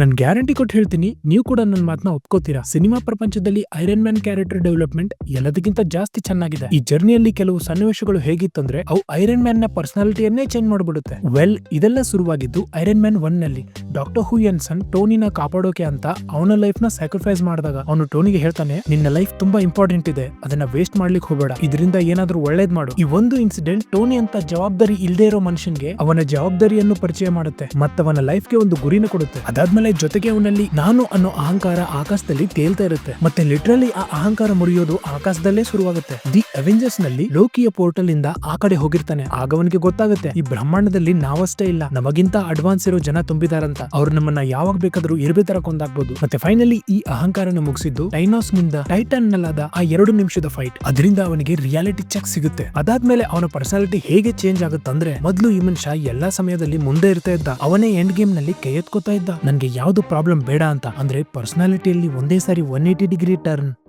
ನನ್ ಗ್ಯಾರಂಟಿ ಕೊಟ್ಟು ಹೇಳ್ತೀನಿ, ನೀವು ಕೂಡ ನನ್ನ ಮಾತನ್ನ ಒಪ್ಕೋತೀರಾ? ಸಿನಿಮಾ ಪ್ರಪಂಚದಲ್ಲಿ ಐರನ್ ಮ್ಯಾನ್ ಕ್ಯಾರೆಕ್ಟರ್ ಡೆವಲಪ್ಮೆಂಟ್ ಎಲ್ಲದಕ್ಕಿಂತ ಜಾಸ್ತಿ ಚೆನ್ನಾಗಿದೆ. ಈ ಜರ್ನಿಯಲ್ಲಿ ಕೆಲವು ಸನ್ನಿವೇಶಗಳು ಹೇಗಿತ್ತಂದ್ರೆ, ಅವು ಐರನ್ ಮ್ಯಾನ್ನ ಪರ್ಸನಾಲಿಟಿಯನ್ನೇ ಚೇಂಜ್ ಮಾಡ್ಬಿಡುತ್ತೆ. ವೆಲ್ ಇದೆಲ್ಲ ಶುರುವಾಗಿದ್ದು ಐರನ್ ಮ್ಯಾನ್ ಒನ್ನಲ್ಲಿ. ಡಾಕ್ಟರ್ ಹೂ ಎನ್ಸನ್ ಟೋನಿನ ಕಾಪಾಡೋಕೆ ಅಂತ ಅವನ ಲೈಫ್ನ ಸ್ಯಾಕ್ರಿಫೈಸ್ ಮಾಡಿದಾಗ ಅವನು ಟೋನಿಗೆ ಹೇಳ್ತಾನೆ, ನಿನ್ನ ಲೈಫ್ ತುಂಬಾ ಇಂಪಾರ್ಟೆಂಟ್ ಇದೆ, ಅದನ್ನ ವೇಸ್ಟ್ ಮಾಡ್ಲಿಕ್ಕೆ ಹೋಗಬೇಡ. ಇದರಿಂದ ಏನಾದ್ರೂ ಒಳ್ಳೇದ್ ಮಾಡು. ಈ ಒಂದು ಇನ್ಸಿಡೆಂಟ್ ಟೋನಿ ಅಂತ ಜವಾಬ್ದಾರಿ ಇಲ್ಲದೆ ಇರೋ ಮನುಷ್ಯನ್ಗೆ ಅವನ ಜವಾಬ್ದಾರಿಯನ್ನು ಪರಿಚಯ ಮಾಡುತ್ತೆ, ಮತ್ತವನ ಲೈಫ್ಗೆ ಒಂದು ಗುರಿನ ಕೊಡುತ್ತೆ. ಅದಾದ್ಮೇಲೆ ಜೊತೆಗೆ ಅವನಲ್ಲಿ ನಾನು ಅನ್ನೋ ಅಹಂಕಾರ ಆಕಾಶದಲ್ಲಿ ತೇಲ್ತಾ ಇರುತ್ತೆ. ಮತ್ತೆ ಲಿಟ್ರಲಿ ಆ ಅಹಂಕಾರ ಮುರಿಯೋದು ಆಕಾಶದಲ್ಲೇ ಶುರುವಾಗುತ್ತೆ. ದಿ ಅವೆಂಜರ್ಸ್ನಲ್ಲಿ ಲೋಕಿಯ ಪೋರ್ಟಲ್ ಇಂದ ಆ ಕಡೆ ಹೋಗಿರ್ತಾನೆ. ಆಗ ಅವನಿಗೆ ಗೊತ್ತಾಗುತ್ತೆ, ಈ ಬ್ರಹ್ಮಾಂಡದಲ್ಲಿ ನಾವಷ್ಟೇ ಇಲ್ಲ, ನಮಗಿಂತ ಅಡ್ವಾನ್ಸ್ ಇರೋ ಜನ ತುಂಬಿದಾರಂತ. ಅವ್ರು ನಮ್ಮನ್ನ ಯಾವಾಗ ಬೇಕಾದ್ರೂ ಇರ್ಬೇ ತರ ಮತ್ತೆ ಫೈನಲಿ ಈ ಅಹಂಕಾರನ ಮುಗಿಸಿದ್ದು ಟೈನಾಸ್ನಿಂದ ಟೈಟನ್ ನಲ್ಲಾದ ಆ ಎರಡು ನಿಮಿಷದ ಫೈಟ್ ಅದರಿಂದ ಅವನಿಗೆ ರಿಯಾಲಿಟಿ ಚೆಕ್ ಸಿಗುತ್ತೆ. ಅದಾದ್ಮೇಲೆ ಅವನ ಪರ್ಸನಾಲಿಟಿ ಹೇಗೆ ಚೇಂಜ್ ಆಗುತ್ತಂದ್ರೆ ಮೊದಲು ಈ ಮನುಷ್ಯ ಎಲ್ಲಾ ಸಮಯದಲ್ಲಿ ಮುಂದೆ ಇರ್ತಾ ಇದ್ದ. ಅವನೇ ಎಂಡ್ ಗೇಮ್ನಲ್ಲಿ ಕೈ ಎತ್ಕೋತಾ ಇದ್ದ. ನನ್ಗೆ ಯಾವ್ದು ಪ್ರಾಬ್ಲಮ್ ಬೇಡ ಅಂತ. ಅಂದ್ರೆ ಪರ್ಸನಾಲಿಟಿಯಲ್ಲಿ ಒಂದೇ ಸಾರಿ ಒನ್ ಏಟಿ ಡಿಗ್ರಿ ಟರ್ನ್